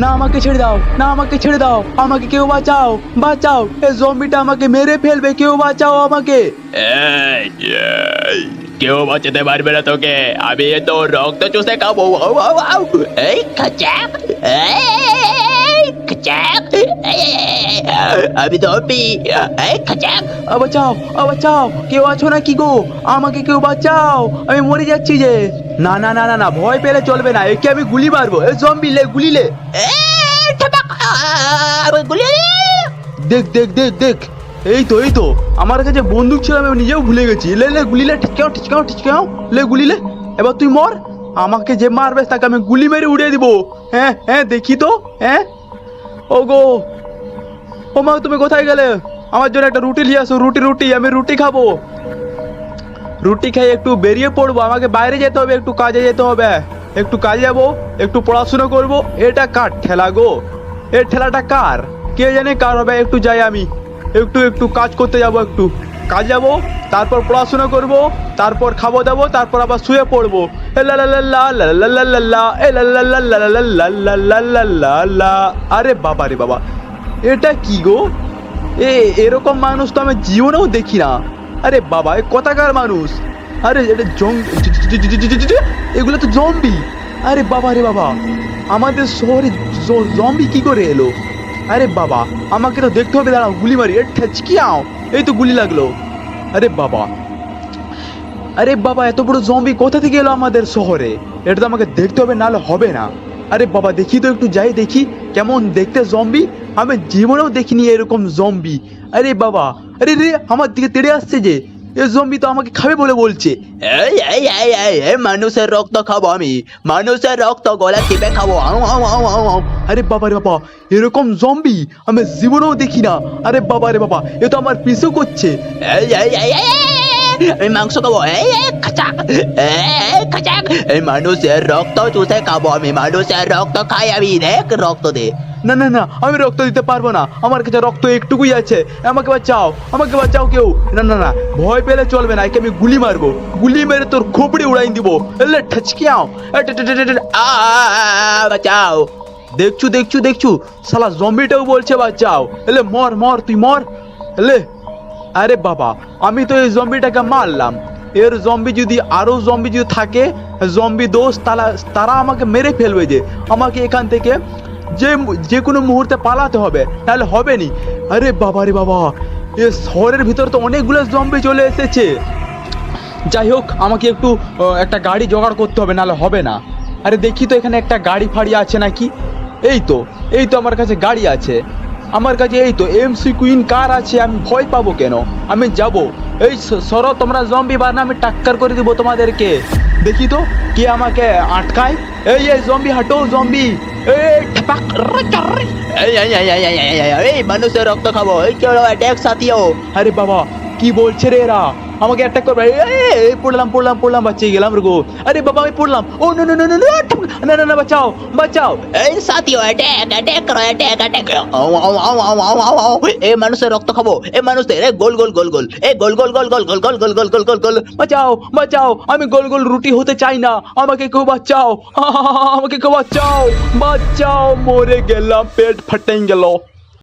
না আমাকে ছেড়ে দাও না আমাকে ছেড়ে দাও আমাকে কেউ বাঁচাও বাঁচাও এই জম্বিটা আমাকে মেরে ফেলবে কেউ বাঁচাও আমাকে এই, এই, কেউ বাঁচাতে পারবে না তোকে আমি এ তো রক্ত চুষে খাব আউ, আউ, আউ। এই খাচাক আমি ধরবি এই খাচাক আ, বাঁচাও বাঁচাও। কেউ আছো না কি গো? আমাকে কেউ বাঁচাও। আমি মরে যাচ্ছি যে। না না না না না ভয় পেলে চলবে না। একে আমি গুলি মারবো। এ জম্বি লে গুলি লে। দেখ দেখ দেখ দেখ। এই তো এই তো। আমার কাছে বন্দুক ছিল আমি নিজেও ভুলে গেছি। লে লে গুলি লে ঠিকাও ঠিকাও ঠিকাও লে গুলি লে। এবার তুই মর। আমাকে যে মারবে তাকে আমি গুলি মেরে উড়িয়ে দিব। হ্যাঁ হ্যাঁ দেখি তো। হ্যাঁ। ও গো ও মা তুমি কোথায় গেলে আমার জন্য একটা রুটি নিয়ে আসো রুটি রুটি আমি রুটি খাব রুটি খেয়ে একটু বেরিয়ে পড়ব আমাকে বাইরে যেতে হবে একটু কাজে যেতে হবে একটু কাজে যাব একটু পড়াশুনো করব এটা কার ঠেলা গো এর ঠেলাটা কার কে জানে কার হবে একটু যাই আমি একটু একটু কাজ করতে যাব একটু কাজ যাব তারপর পড়াশুনো করব তারপর খাব দাবো তারপর আবার শুয়ে পড়ব আরে বাবা রে বাবা এটা কি গো? এ, এরকম মানুষ তো আমি জীবনেও দেখি না। আরে বাবা, এ কথাকার মানুষ? আরে, এটা জং এগুলো তো জম্বি আরে বাবা রে বাবা, আমাদের শহরে জম্বি কি করে এলো? আরে বাবা, আমাকে তো দেখতে হবে, দাঁড়াও, গুলি মারি। এ আও এই তো গুলি লাগল। আরে বাবা আরে বাবা, এত বড় জম্বি কোথা থেকে এলো আমাদের শহরে? এটা তো আমাকে দেখতে হবে, নাহলে হবে না। আরে বাবা দেখি তো একটু যাই দেখি কেমন দেখতে জম্বি আমি জীবনেও দেখিনি এরকম জম্বি আরে বাবা আরে রে আমার দিকে তেড়ে আসছে যে। এ জম্বি তো আমাকে খাবে বলে বলছে। এই এই এই এই এই মানুষের রক্ত খাব আমি। মানুষের রক্ত গলা টিপে খাব। আউ আউ আউ আউ আউ। আরে বাবা রে বাবা এরকম জম্বি আমি জীবনেও দেখি না। আরে বাবা রে বাবা এ তো আমার পিছু করছে। এই এই এই মাংস খাব। খাচাক এই মানুষের রক্ত চুষে খাব আমি। মানুষের রক্ত খাই আমি। দেখ রক্ত দে। না না না আমি রক্ত দিতে পারব না। আমার কাছে রক্ত একটুকুই আছে। আমাকে বাঁচাও। আমাকে বাঁচাও কেউ। না না না ভয় পেলে চলবে না। একে আমি গুলি মারবো। গুলি মেরে তোর খোপড়ি উড়াই দিব। এলে ঠচকিয়াও। এ টে টে টে টে টে, আ বাঁচাও। দেখছু দেখছু দেখছু। শালা জম্বিটাও বলছে বাঁচাও। এলে মর মর তুই মর। এলে আরে বাবা, আমি তো এই জম্বিটাকে মারলাম। এর জম্বি যদি আরও জম্বি যদি থাকে জম্বি দোষ তারা তারা আমাকে মেরে ফেলবে যে। আমাকে এখান থেকে যে যে কোনো মুহূর্তে পালাতে হবে, তাহলে হবে নি। আরে বাবা রে বাবা, এ শহরের ভিতর তো অনেকগুলো জম্বি চলে এসেছে। যাই হোক, আমাকে একটু একটা গাড়ি জোগাড় করতে হবে, নাহলে হবে না। আরে দেখি তো এখানে একটা গাড়ি ফাড়ি আছে নাকি? এই তো এই তো আমার কাছে গাড়ি আছে। আমার কাছে এই তো এমসি কুইন কার আছে আমি ভয় পাবো কেন? আমি যাব। এই সর তোমরা জম্বি বার আমি টাক্কার করে দিব তোমাদেরকে। দেখি তো কে আমাকে আটকায়? এই এই জম্বি হাটো জম্বি এই ঠাপাক, এই এই এই এই এই এই, এই, এই, এই মানুষের রক্ত খাব। এই কেউ অ্যাটাক সাথিও। আরে বাবা কি বলছে রে এরা? আমাকে অ্যাটাক করবে এই, পড়লাম পড়লাম পড়লাম বাঁচিয়ে গেলাম রুগো আরে বাবা আমি পড়লাম ও no no no no no, না না বাঁচাও বাঁচাও এই সাথিও অ্যাটাক অ্যাটাক করো অ্যাটাক অ্যাটাক আউ আউ এই মানুষের রক্ত খাব এই মানুষের এই গোল গোল গোল গোল এই গোল গোল গোল গোল গোল গোল গোল গোল গোল গোল গোল বাঁচাও বাঁচাও আমি গোল গোল রুটি হতে চাই না আমাকে কেউ বাঁচাও আমাকে কেউ বাঁচাও বাঁচাও মরে গেলাম পেট ফাটেন গেল